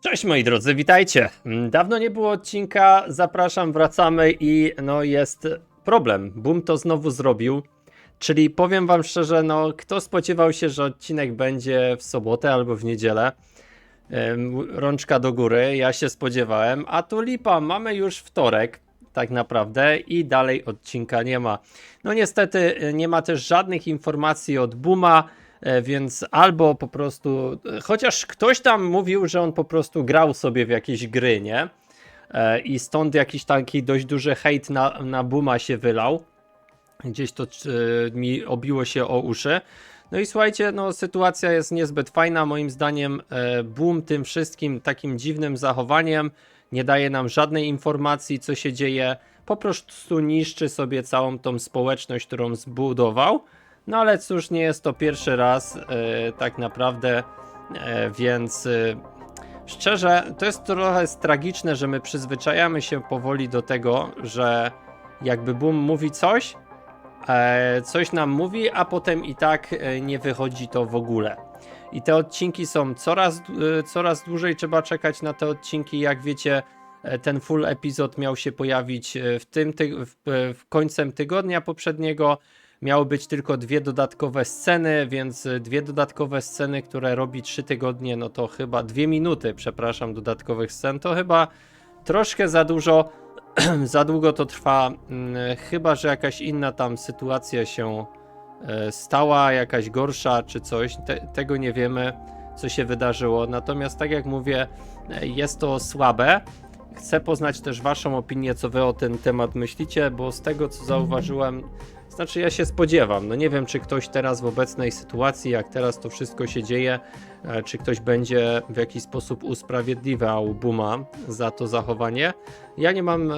Cześć moi drodzy, witajcie. Dawno nie było odcinka, zapraszam, wracamy i no jest problem. Boom to znowu zrobił. Czyli powiem wam szczerze, no kto spodziewał się, że odcinek będzie w sobotę albo w niedzielę? Rączka do góry, ja się spodziewałem, a tu lipa, mamy już wtorek tak naprawdę i dalej odcinka nie ma. No niestety nie ma też żadnych informacji od Buma, więc albo po prostu, e, chociaż ktoś tam mówił, że on po prostu grał sobie w jakieś gry, nie? E, I stąd jakiś taki dość duży hejt na, na Buma się wylał. Gdzieś to e, mi obiło się o uszy. No i słuchajcie, no sytuacja jest niezbyt fajna. Moim zdaniem e, Boom tym wszystkim takim dziwnym zachowaniem nie daje nam żadnej informacji, co się dzieje. Po prostu niszczy sobie całą tą społeczność, którą zbudował. No ale cóż, nie jest to pierwszy raz e, tak naprawdę, e, więc e, szczerze, to jest trochę tragiczne, że my przyzwyczajamy się powoli do tego, że jakby Boom mówi coś, coś nam mówi, a potem i tak nie wychodzi to w ogóle. I te odcinki są coraz, coraz dłużej trzeba czekać na te odcinki. Jak wiecie, ten full epizod miał się pojawić w tym ty w, w końcem tygodnia poprzedniego. Miały być tylko dwie dodatkowe sceny, więc dwie dodatkowe sceny, które robi trzy tygodnie, no to chyba dwie minuty, przepraszam, dodatkowych scen, to chyba troszkę za dużo za długo to trwa, mm, chyba że jakaś inna tam sytuacja się e, stała, jakaś gorsza czy coś. Te, tego nie wiemy, co się wydarzyło. Natomiast, tak jak mówię, e, jest to słabe. Chcę poznać też Waszą opinię, co Wy o ten temat myślicie, bo z tego, co zauważyłem, znaczy ja się spodziewam. No nie wiem, czy ktoś teraz w obecnej sytuacji, jak teraz to wszystko się dzieje, e, czy ktoś będzie w jakiś sposób usprawiedliwiał Buma za to zachowanie. Ja nie mam, e,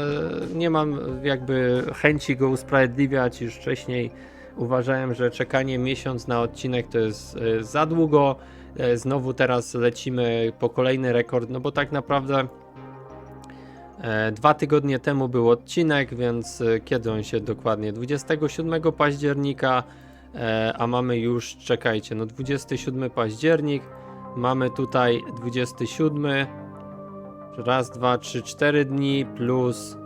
nie mam jakby chęci go usprawiedliwiać. Już wcześniej uważałem, że czekanie miesiąc na odcinek to jest e, za długo. Znowu teraz lecimy po kolejny rekord, no bo tak naprawdę dwa tygodnie temu był odcinek, więc e, kiedy on się dokładnie? 27 października, e, a mamy już, czekajcie, no 27 październik, mamy tutaj 27, raz, dwa, trzy, cztery dni plus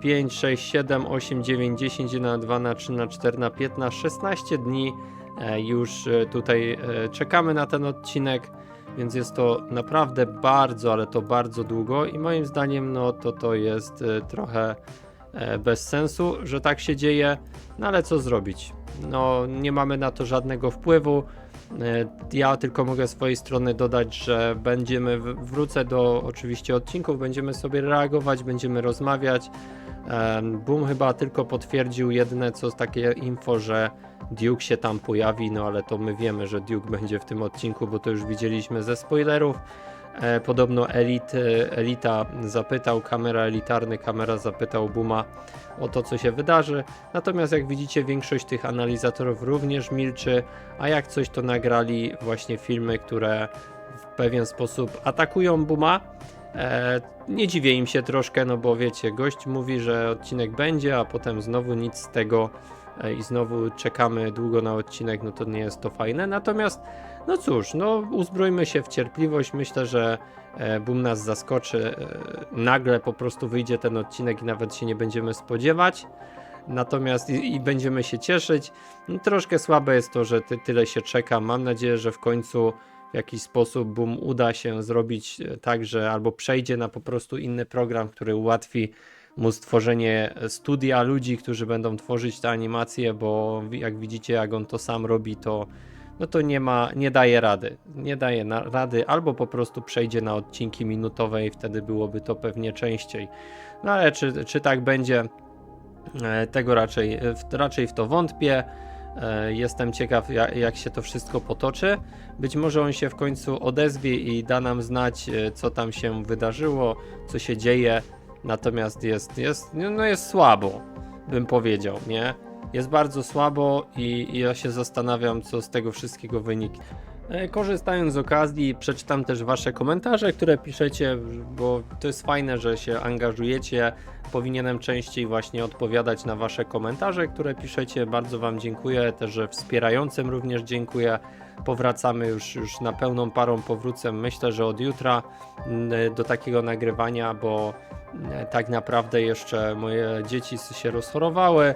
5, 6, 7, 8, 9, 10, 1 na 2 na 3 na 4 na 15, 16 dni e, już e, tutaj e, czekamy na ten odcinek, więc jest to naprawdę bardzo, ale to bardzo długo i moim zdaniem no to to jest e, trochę e, bez sensu, że tak się dzieje, no ale co zrobić? No nie mamy na to żadnego wpływu. E, Ja tylko mogę z swojej strony dodać, że będziemy, wrócę do oczywiście odcinków, będziemy sobie reagować, będziemy rozmawiać. Boom chyba tylko potwierdził jedyne co takie info, że Duke się tam pojawi, no ale to my wiemy, że Duke będzie w tym odcinku, bo to już widzieliśmy ze spoilerów. E, podobno Elit, e, Elita zapytał, kamera elitarny, kamera zapytał Booma o to, co się wydarzy. Natomiast jak widzicie, większość tych analizatorów również milczy, a jak coś to nagrali właśnie filmy, które w pewien sposób atakują Booma. E, nie dziwię im się troszkę, no bo wiecie, gość mówi, że odcinek będzie, a potem znowu nic z tego e, i znowu czekamy długo na odcinek, no to nie jest to fajne. Natomiast, no cóż, no uzbrójmy się w cierpliwość. Myślę, że e, Boom nas zaskoczy. E, nagle po prostu wyjdzie ten odcinek i nawet się nie będziemy spodziewać. Natomiast i, i będziemy się cieszyć. No, troszkę słabe jest to, że ty, tyle się czeka. Mam nadzieję, że w końcu w jakiś sposób Boom uda się zrobić e, tak, że albo przejdzie na po prostu inny program, który ułatwi mu stworzenie studia ludzi, którzy będą tworzyć te animacje, bo jak widzicie, jak on to sam robi, to no to nie ma, nie daje rady. Nie daje na, rady, albo po prostu przejdzie na odcinki minutowe i wtedy byłoby to pewnie częściej. No ale czy, czy tak będzie, e, tego raczej, w, raczej w to wątpię. E, Jestem ciekaw, jak, się to wszystko potoczy. Być może on się w końcu odezwie i da nam znać, e, co tam się wydarzyło, co się dzieje. Natomiast jest, jest, no jest słabo, bym powiedział, nie? Jest bardzo słabo i, ja się zastanawiam, co z tego wszystkiego wyniknie. E, Korzystając z okazji, przeczytam też Wasze komentarze, które piszecie, bo to jest fajne, że się angażujecie. Powinienem częściej właśnie odpowiadać na Wasze komentarze, które piszecie. Bardzo Wam dziękuję, też wspierającym również dziękuję. Powracamy już, już na pełną parą powrócę. Myślę, że od jutra do takiego nagrywania, bo tak naprawdę jeszcze moje dzieci się rozchorowały.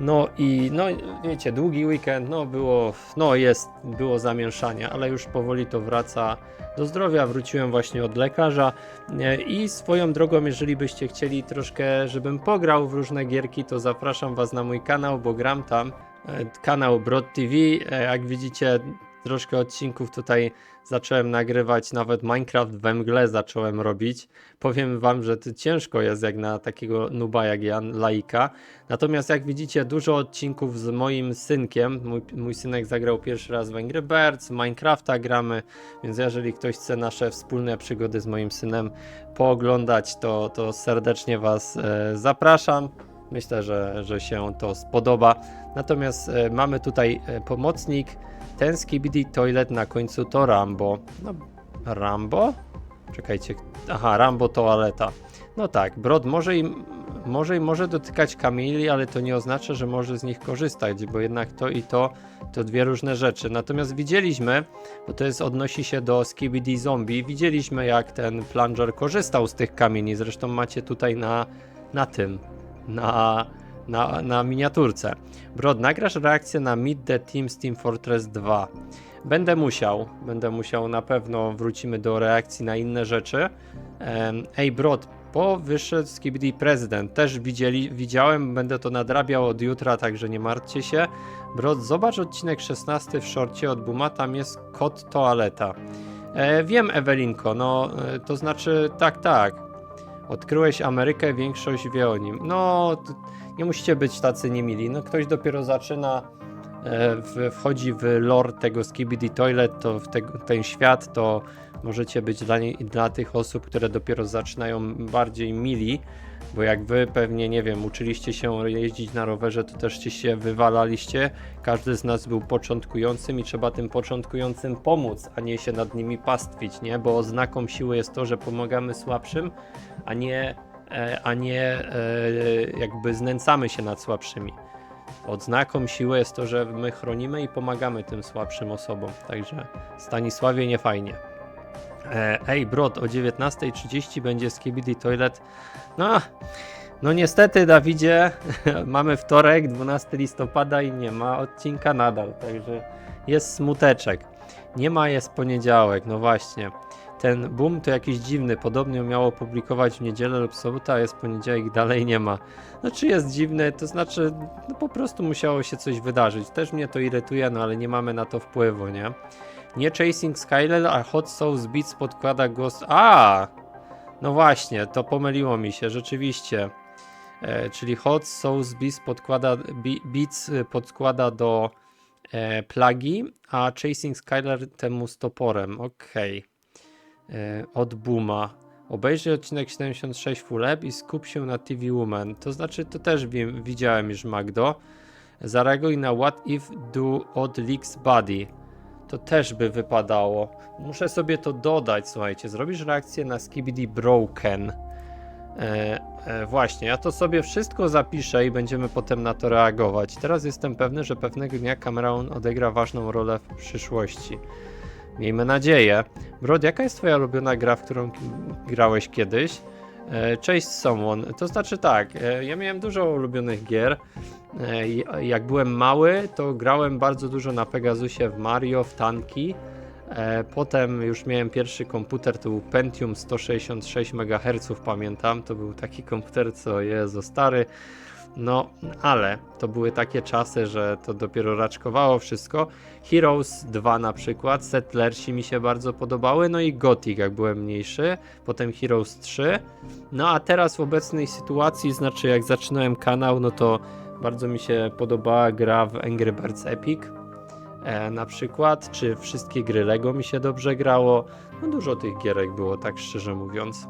No i no wiecie, długi weekend, no było, no jest, było zamieszanie, ale już powoli to wraca do zdrowia. Wróciłem właśnie od lekarza e, i swoją drogą, jeżeli byście chcieli troszkę, żebym pograł w różne gierki, to zapraszam was na mój kanał, bo gram tam. E, Kanał Brod TV, E, jak widzicie, troszkę odcinków tutaj zacząłem nagrywać, nawet Minecraft we mgle zacząłem robić. Powiem wam, że to ciężko jest jak na takiego nuba jak ja, laika. Natomiast jak widzicie, dużo odcinków z moim synkiem. Mój, mój synek zagrał pierwszy raz w Angry Birds, Minecrafta gramy, więc jeżeli ktoś chce nasze wspólne przygody z moim synem pooglądać, to, to serdecznie Was e, zapraszam. Myślę, że, że się to spodoba. Natomiast e, mamy tutaj e, pomocnik. Ten Skibidi Toilet na końcu to Rambo. No, Rambo? Czekajcie. Aha, Rambo toaleta. No tak, Brod może i, może i może dotykać kamieni, ale to nie oznacza, że może z nich korzystać, bo jednak to i to to dwie różne rzeczy. Natomiast widzieliśmy, bo to jest odnosi się do Skibidi Zombie, widzieliśmy jak ten plunger korzystał z tych kamieni. Zresztą macie tutaj na, na tym, na, na, na miniaturce. Brod, nagrasz reakcję na Meet the Team z Team Fortress 2. Będę musiał, będę musiał, na pewno wrócimy do reakcji na inne rzeczy. Ej, Brod, po wyszedł Skibidi Prezydent, też widzieli, widziałem, będę to nadrabiał od jutra, także nie martwcie się. Brod, zobacz odcinek 16 w szorcie od Buma, tam jest kot toaleta. E, wiem, Ewelinko, no e, to znaczy, tak, tak. Odkryłeś Amerykę, większość wie o nim. No, nie musicie być tacy niemili. No, ktoś dopiero zaczyna, e, wchodzi w lore tego Skibidi Toilet, to w te, ten świat, to możecie być dla, nie, dla tych osób, które dopiero zaczynają bardziej mili, bo jak wy pewnie, nie wiem, uczyliście się jeździć na rowerze, to też się wywalaliście. Każdy z nas był początkującym i trzeba tym początkującym pomóc, a nie się nad nimi pastwić, nie? Bo oznaką siły jest to, że pomagamy słabszym, a nie, a nie e, jakby znęcamy się nad słabszymi. Odznaką siły jest to, że my chronimy i pomagamy tym słabszym osobom. Także Stanisławie nie fajnie. E, Ej, Brod, o 19.30 będzie Skibidi Toilet. No, no niestety, Dawidzie, mamy wtorek, 12 listopada i nie ma odcinka nadal, także jest smuteczek. Nie ma, jest poniedziałek, no właśnie. Ten boom to jakiś dziwny, podobnie miało publikować w niedzielę lub sobotę, a jest poniedziałek dalej nie ma. No czy jest dziwny, to znaczy, no po prostu musiało się coś wydarzyć. Też mnie to irytuje, no ale nie mamy na to wpływu, nie? Nie Chasing Skyler, a Hot Sauce Beats podkłada Ghost... A! No właśnie, to pomyliło mi się, rzeczywiście. E, czyli Hot Sauce Beats podkłada, Be- Beats y, podkłada do e, plagi, a Chasing Skyler temu stoporem. Okej. E, Od Booma. Obejrzyj odcinek 76 Full i skup się na TV Woman. To znaczy, to też wiem, widziałem już Magdo. Zareaguj na What If Do Od Leaks Body. To też by wypadało. Muszę sobie to dodać, słuchajcie. Zrobisz reakcję na Skibidi Broken. E, e, właśnie, ja to sobie wszystko zapiszę i będziemy potem na to reagować. Teraz jestem pewny, że pewnego dnia Cameron odegra ważną rolę w przyszłości. Miejmy nadzieję. Brod, jaka jest twoja ulubiona gra, w którą grałeś kiedyś? E, Cześć Someone. To znaczy tak, e, ja miałem dużo ulubionych gier. E, Jak byłem mały, to grałem bardzo dużo na Pegasusie w Mario, w tanki. Potem już miałem pierwszy komputer, to był Pentium 166 MHz, pamiętam. To był taki komputer, co Jezu, stary. No, ale to były takie czasy, że to dopiero raczkowało wszystko. Heroes 2 na przykład, Settlersi mi się bardzo podobały, no i Gothic jak byłem mniejszy, potem Heroes 3. No a teraz w obecnej sytuacji, znaczy jak zaczynałem kanał, no to bardzo mi się podobała gra w Angry Birds Epic e, na przykład, czy wszystkie gry Lego mi się dobrze grało. No dużo tych gierek było, tak szczerze mówiąc.